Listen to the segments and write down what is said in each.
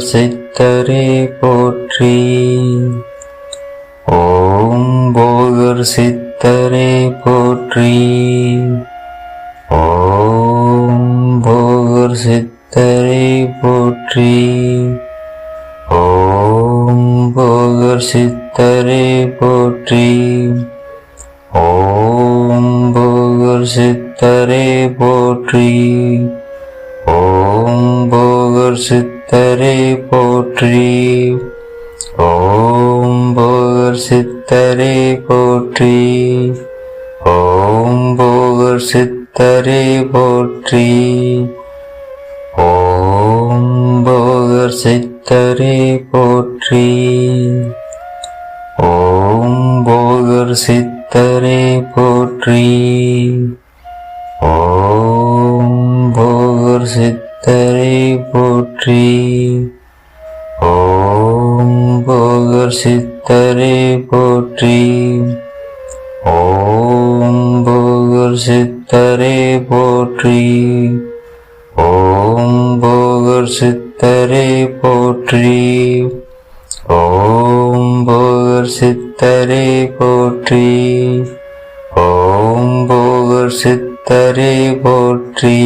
போகர் சித்தரே போற்றி. ஓம் போகர் சித்தரே போற்றி. ஓம் போகர் சித்தரே போற்றி. போற்றி. ஓம் போர் சித்தரே போற்றி. ஓம் போர் சித்தரே போற்றி. ஓம் போர் சித்தரே போற்றி. ஓம் போகர் சித்தரே போற்றி. ஓம் போகர் சித்தரே போற்றி. போகர் சித்தரே போற்றி. ஓம் போகர் சித்தரே போற்றி. ஓம் போகர் சித்தரே போற்றி. ஓம் போகர் சித்தரே போற்றி. ஓம் போகர் சித்தரே போற்றி.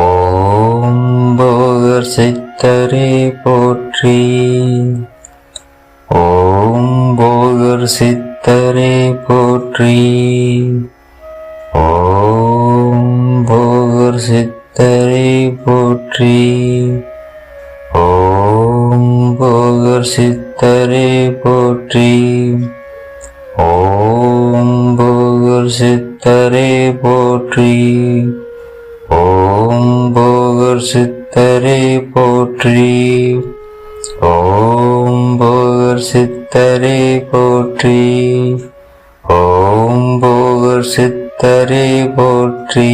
ஓம் போகர் சித்தரே போற்றி. ஓம் போகர் சித்தரே போற்றி. ஓம் போகர் சித்தரே போற்றி. ஓம் போகர் சித்தரே போற்றி. ஓம் போகர் சித்தரே போற்றி. ஓம் போகர் சித்தரே போற்றி. ஓம் போகர் சித்தரே போற்றி. ஓம் போகர் சித்தரே போற்றி.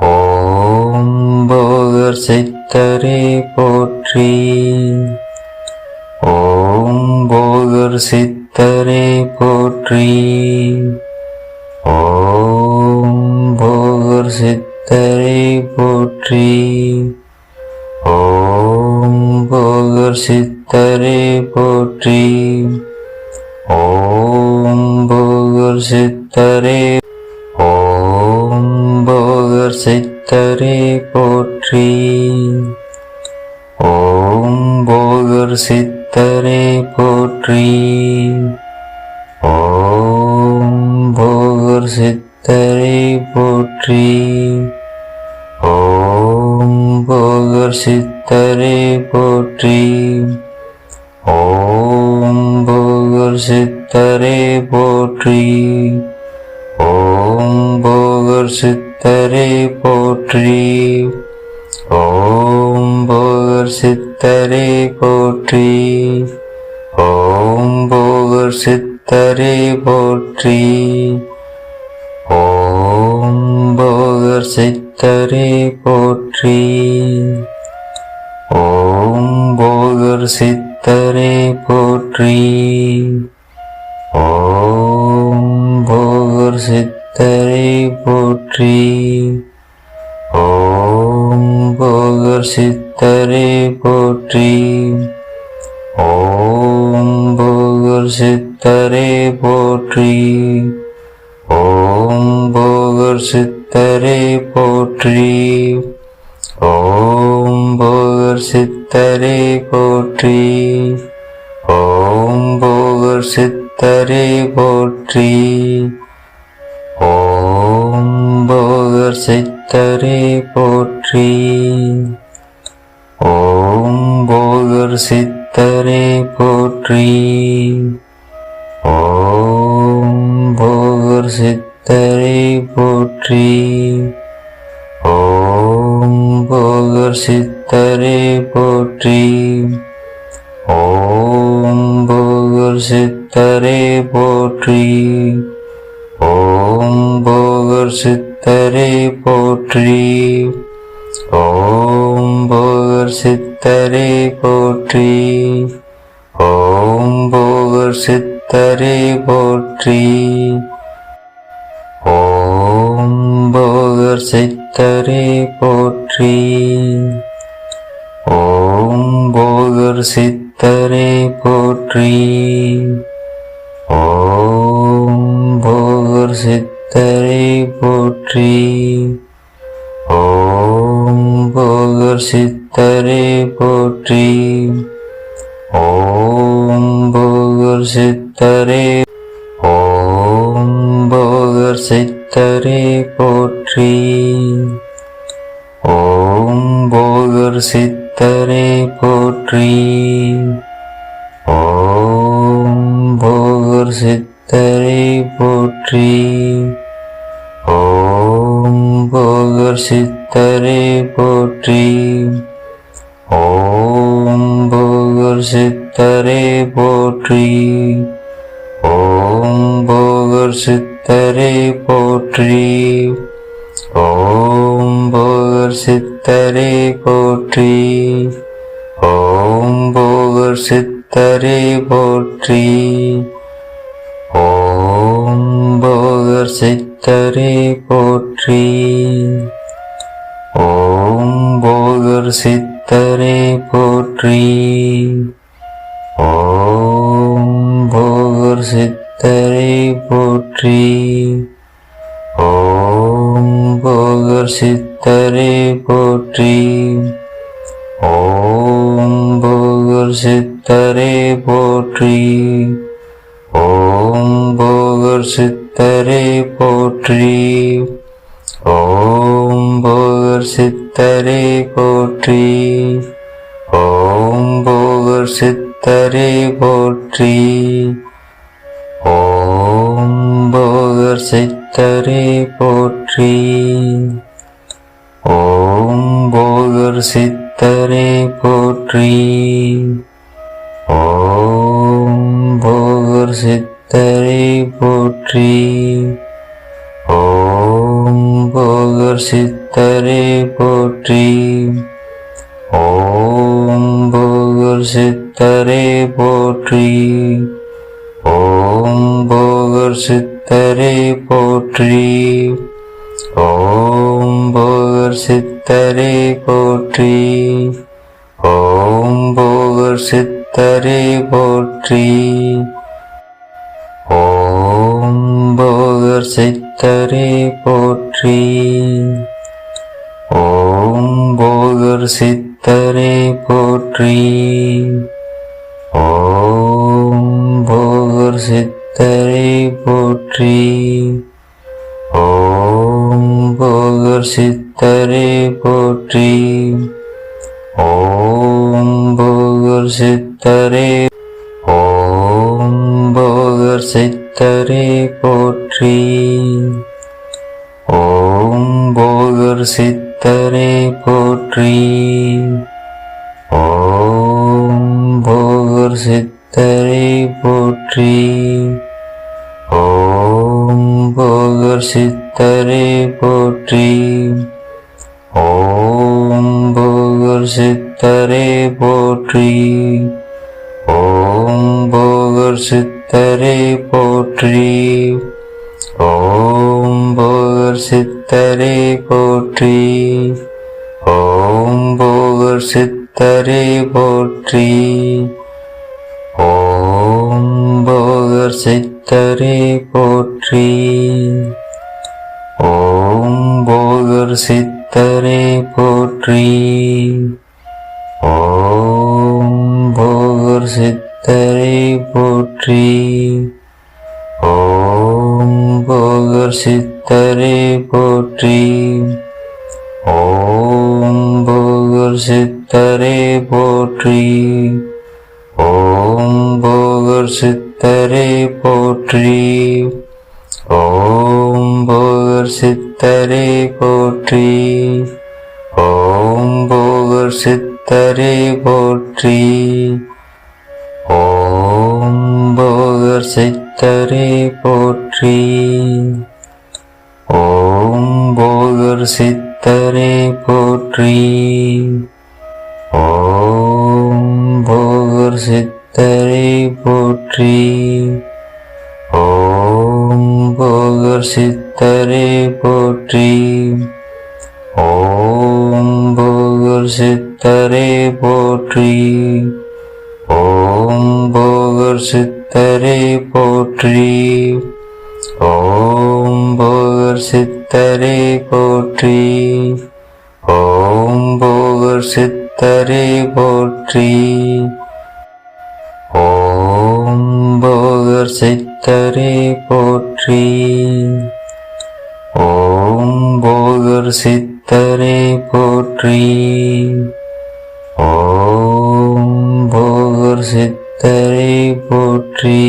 ஓம் போகர் சித்தரே போற்றி. ஓம் போகர் சித்தரே போற்றி. ஓம் போகர் சித்தரே போற்றி. போகர் சித்தரே போற்றி. ஓம் போகர் சித்தரே. ஓம் போகர் சித்தரே போற்றி. ஓம் போகர் சித்தரே போற்றி. ஓம் போகர் சித்தரே போற்றி. சித்தரே போற்றி. ஓம் போகர் சித்தரே போற்றி. ஓம் போகர் சித்தரே போற்றி. ஓம் போகர் சித்தரே போற்றி. ஓம் போகர் சித்தரே போற்றி. ஓம் போகர் சித்தரே போற்றி. போகர் சித்தரே போற்றி. ஓம் போகர் சித்தரே போற்றி. ஓம் போகர் சித்தரே போற்றி. ஓம் போகர் சித்தரே போற்றி. ஓம் போகர் சித்தரே போற்றி. ஓம் போகர் சித்தரே போற்றி. ஓம் போகர் சித்தரே போற்றி. ஓம் போகர் சித்தரே போற்றி. ஓம் போகர் சித்தரே போற்றி. ஓம் போகர் சித்தரே போற்றி. ஓம் போகர் சித்தரே போற்றி. ஓம் போகர் சித்தரே போற்றி. ஓம் போகர் சித்தரே போற்றி. ஓம் போகர் சித்தரே போற்றி. ஓம் போகர் சித்தரே போற்றி. ஓம் போகர் சித்தரே போற்றி. போகர் சித்தரே போற்றி. ஓம் போகர் சித்தரே போற்றி. ஓம் போகர் சித்தரே போற்றி. ஓம் போகர் சித்தரே. ஓம் போகர் சித்தரே போற்றி. ஓம் போகர் சித்த கர்த்தரே போற்றி. ஓம் போகர் சித்தரே போற்றி. ஓம் போகர் சித்தரே போற்றி. ஓம் போகர் சித்தரே போற்றி. ஓம் போகர் சித்தரே போற்றி. ஓம் போகர் சித்த சித்தரே போற்றி. ஓம் போகர் சித்தரே போற்றி. ஓம் போகர் சித்தரே போற்றி. ஓம் போகர் சித்தரே போற்றி. ஓம் போகர் சித்தரே போற்றி. சித்தரே போற்றி. ஓம் போகர் சித்தரே போற்றி. ஓம் போகர் சித்தரே போற்றி. ஓம் போகர் சித்தரே போற்றி. ஓம் போகர் சித்தரே போற்றி. ஓம் போகர் சித்தரே போற்றி. போகர் சித்தரே போற்றி. ஓம் போகர் சித்தரே போற்றி. ஓம் போகர் சித்தரே போற்றி. ஓம் போகர் சித்தரே போற்றி. ஓம் போகர் சித்தரே போற்றி. ஓம் போர் சித்தரே போற்றி. ஓம் போர் சித்தரே போற்றி. ஓம் போகர் சித்தரே போற்றி. ஓம் போகர் சித்தரே போற்றி. ஓம் போகர் சித்தரை போற்றி. போகர் சித்தரே போற்றி. ஓம் போகர் சித்தரே. ஓம் போகர் சித்தரே போற்றி. ஓம் போகர் சித்தரே போற்றி. ஓம் போகர் சித்தரே போற்றி. ஓம் போகர் சித்த சித்தரே போற்றி. ஓம் போகர் சித்தரே போற்றி. ஓம் போகர் சித்தரே போற்றி. ஓம் போகர் சித்தரே போற்றி. ஓம் போகர் சித்தரே போற்றி. ஓம் போகர் சித்தரே போற்றி. போகர் சித்தரே போற்றி. ஓம் போகர் சித்தரே போற்றி. ஓம் போகர் சித்தரே போற்றி. ஓம் போகர் சித்தரே போற்றி. ஓம் போகர் சித்தரே போற்றி. ஓம் போகர் சித்த சித்தரே போற்றி. ஓம் போகர் சித்தரே போற்றி. ஓம் போகர் சித்தரே போற்றி. ஓம் போகர் சித்தரே போற்றி. ஓம் போகர் சித்தரே போற்றி. ஓம் போகர் சித்த சித்தரே போற்றி. ஓம் போகர் சித்தரே போற்றி. ஓம் போகர் சித்தரே போற்றி. ஓம் போகர் சித்தரே போற்றி. ஓம் போகர் சித்தரே போற்றி. ஓம் போகர் சித்தரே போற்றி. போகர் சித்தரே போற்றி. ஓம் போகர் சித்தரே போற்றி.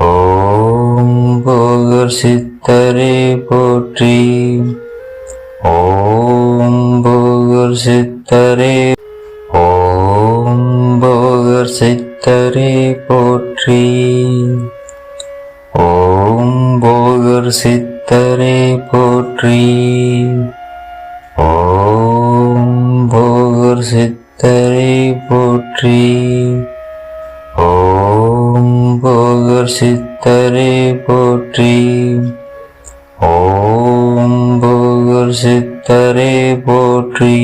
ஓம் போகர் சித்தரே போற்றி. ஓம் போகர் சித்தரே. ஓம் போகர் சித்தரே போற்றி. ஓம் போகர் சித்த சித்தரே போற்றி. ஓம் போகர் சித்தரை போற்றி. ஓம் போகர் சித்தரை போற்றி. ஓம் போகர் சித்தரை போற்றி.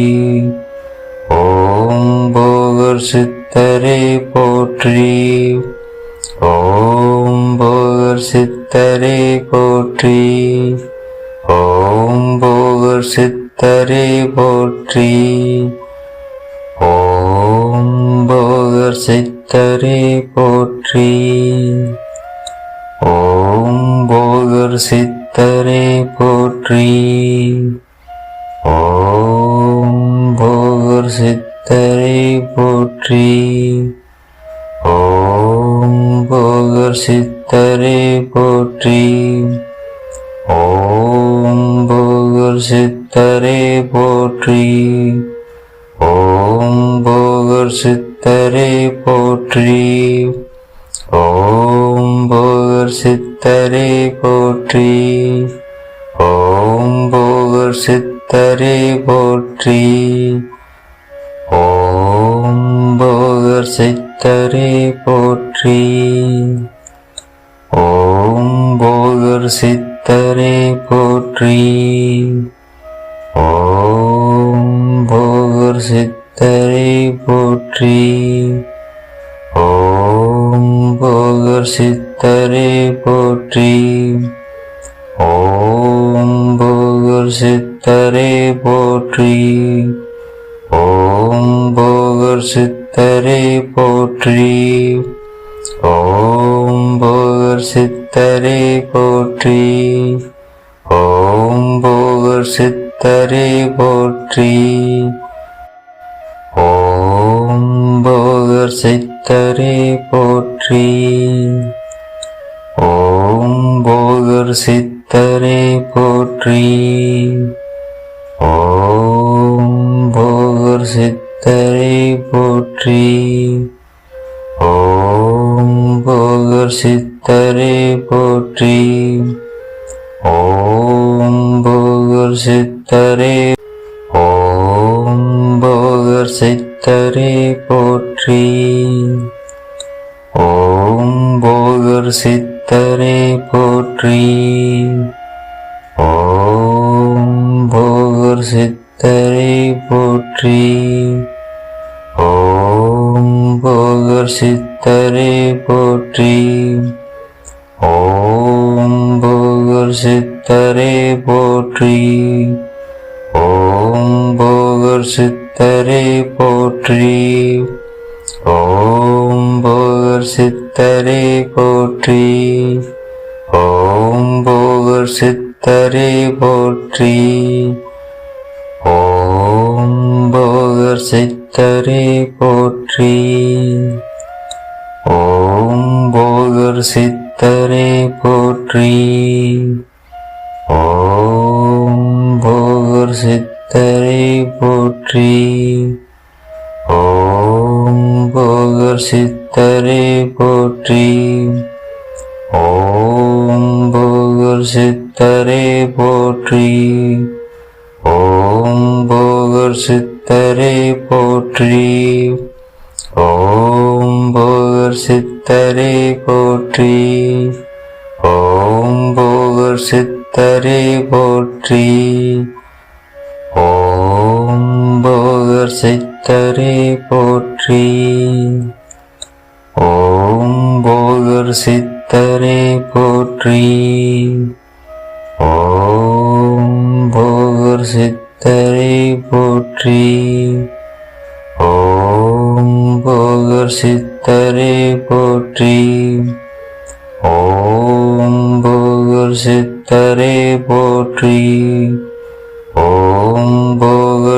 ஓம் போகர் சித்தரை போற்றி. ஓம் போகர் சித்த சித்தரே போற்றி. ஓம் போகர் சித்தரே போற்றி. ஓம் போகர் சித்தரே போற்றி. ஓம் போகர் சித்தரே போற்றி. ஓம் போகர் சித்தரே போற்றி. ஓம் போகர் சித்த சித்தரே போற்றி. ஓம் போகர் சித்தரே போற்றி. ஓம் போகர் சித்தரே போற்றி. ஓம் போகர் சித்தரே போற்றி. ஓம் போகர் சித்தரே போற்றி. ஓம் போகர் சித்தரே போற்றி. போகர் சித்தரே போற்றி. ஓம் போகர் சித்தரே போற்றி. ஓம் போகர் சித்தரே போற்றி. ஓம் போகர் சித்தரே போற்றி. ஓம் போகர் சித்தரே போற்றி. ஓம் போகர் சித்த சித்தரே போற்றி. ஓம் போகர் சித்தரே போற்றி. ஓம் போகர் சித்தரே போற்றி. ஓம் போகர் சித்தரே போற்றி. ஓம் போகர் சித்தரே போற்றி. ஓம் போகர் சித்த சித்தரே போற்றி. ஓம் போகர் சித்தரே. ஓம் போகர் சித்தரே போற்றி. ஓம் போகர் சித்தரே போற்றி. ஓம் போகர் சித்தரே போற்றி. ஓம் போகர் சித்தரே போற்றி. சித்தரே போற்றி. ஓம் போகர் சித்தரே போற்றி. ஓம் போகர் சித்தரே போற்றி. ஓம் போகர் சித்தரே போற்றி. ஓம் போகர் சித்தரே போற்றி. ஓம் போகர் சித்தரே போற்றி. சித்தரே போற்றி. ஓம் போகர் சித்தரை போற்றி. ஓம் போகர் சித்தரை போற்றி. ஓம் போகர் சித்தரை போற்றி. ஓம் போகர் சித்தரை போற்றி. ஓம் போகர் சித்தரை போற்றி. ஓம் போகர் சித்தரே போற்றி. ஓம் போகர் சித்தரே போற்றி. ஓம் போகர் சித்தரே போற்றி. ஓம் போகர் சித்தரே போற்றி. ஓம் போகர் சித்தரே போற்றி.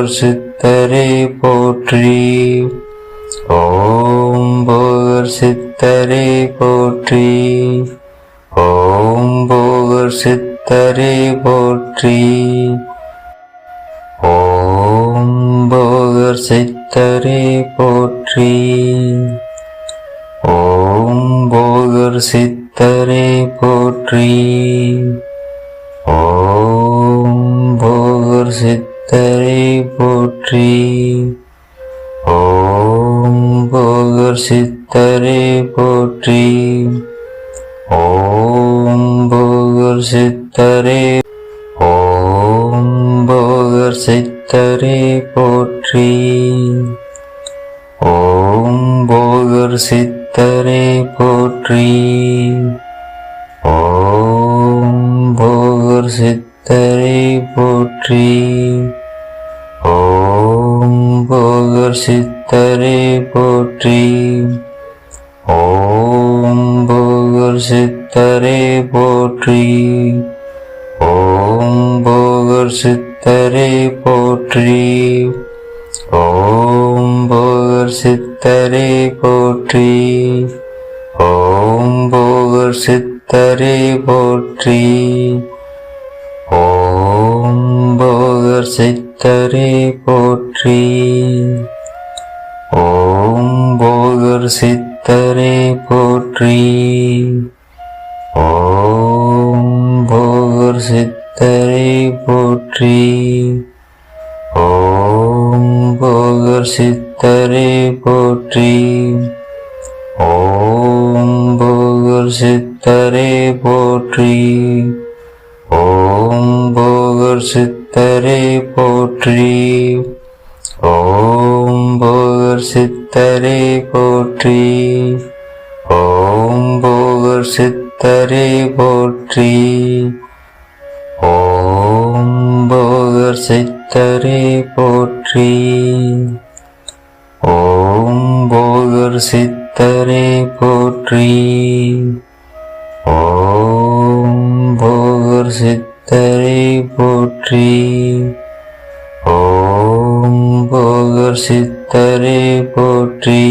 போகர் சித்தரே போற்றி. ஓம் போகர் சித்தரே போற்றி. ஓம் போகர் சித்தரே போற்றி. ஓம் போகர் சித்தரே போற்றி. ஓம் போகர் சித்தரே போற்றி. ஓம் போகர் சித்தரே போற்றி. ஓம் போகர் சித்தரே போற்றி. ஓம் போகர் சித்தரே. ஓம் போகர் சித்தரே போற்றி. ஓம் போகர் சித்தரே போற்றி. ஓம் போகர் சித்தரே போற்றி. சித்தரே போற்றி. ஓம் போகர் சித்தரே போற்றி. ஓம் போகர் சித்தரே போற்றி. ஓம் போகர் சித்தரே போற்றி. ஓம் போகர் சித்தரே போற்றி. ஓம் போகர் சித்தரே போற்றி. சித்தரே போற்றி. ஓம் போகர் சித்தரை போற்றி. ஓம் போகர் சித்தரை போற்றி. ஓம் போகர் சித்தரை போற்றி. ஓம் போகர் சித்தரை போற்றி. ஓம் போகர் சித்தரை போற்றி. போகர் சித்தரே போற்றி. ஓம் போகர் சித்தரே போற்றி. ஓம் போகர் சித்தரே போற்றி. ஓம் போகர் சித்தரே போற்றி.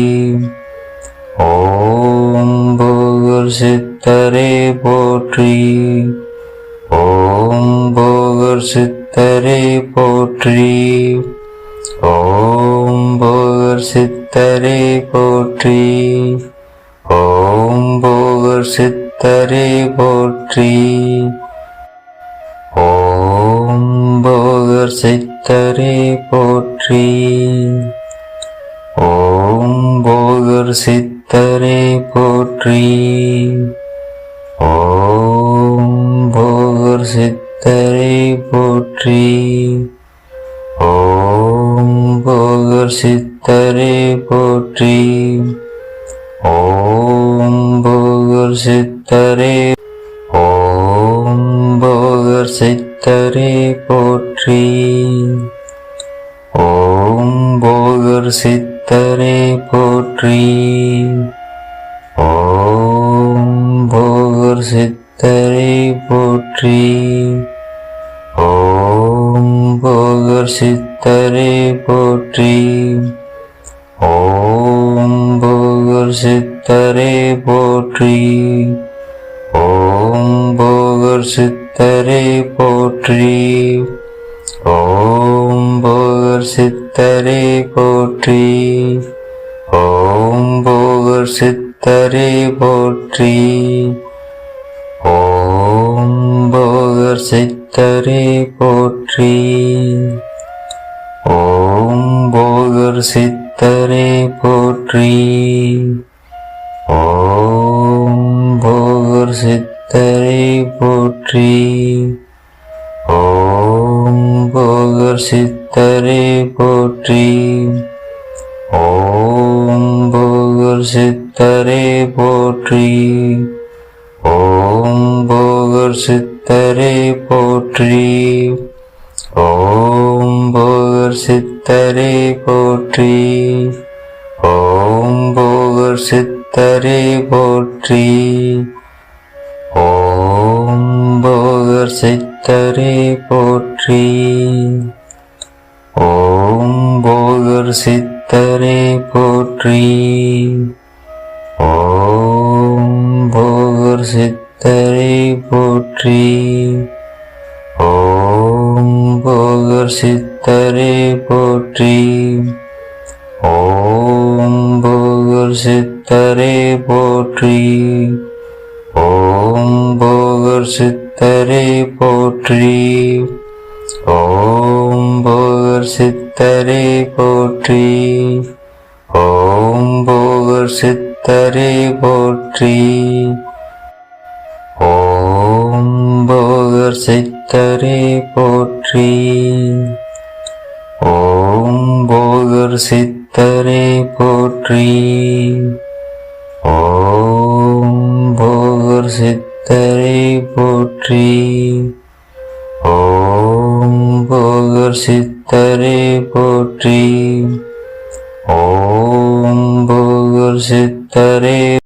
ஓம் போகர் சித்தரே போற்றி. ஓம் போகர் சித்த சித்தரே போற்றி. ஓம் போகர் சித்தரே போற்றி. ஓம் போகர் சித்தரே போற்றி. ஓம் போகர் சித்தரே போற்றி. ஓம் போகர் சித்தரே போற்றி. ஓம் போகர் சித்த சித்தரே போற்றி. ஓம் போகர் சித்தரை போற்றி. ஓம் போகர் சித்தரே ஓம் போகர் சித்தரே போற்றி. ஓம் போகர் சித்தரே போற்றி. ஓம் போகர் சித்தரே போற்றி ஓம் போகர் சித்தரே போற்றி. ஓம் போகர் சித்தரே போற்றி. ஓம் போகர் சித்தரே போற்றி. ஓம் போகர் சித்தரே போற்றி. ஓம் போகர் சித்தரே போற்றி. ஓம் போகர் சித்தரே போற்றி. ஓம் போகர் சித்தரே போற்றி. ஓம் போகர் சித்தரே போற்றி. ஓம் போகர் சித்தரே போற்றி. ஓம் போகர் சித்தரே போற்றி. சித்தரே போற்றி. ஓம் போகர் சித்தரே போற்றி. ஓம் போகர் சித்தரே போற்றி. ஓம் போகர் சித்தரே போற்றி. ஓம் போகர் சித்தரே போற்றி. ஓம் போகர் சித்த சித்தரே போற்றி. ஓம் போகர் சித்தரே போற்றி. ஓம் போகர் சித்தரே போற்றி. ஓம் போகர் சித்தரே போற்றி. ஓம் போகர் சித்தரே போற்றி. ஓம் போகர் சித்தரே போற்றி. போகர் சித்தரே போற்றி. ஓம் போகர் சித்தரே போற்றி. ஓம் போகர் சித்தரே போற்றி. ஓம் போகர் சித்தரே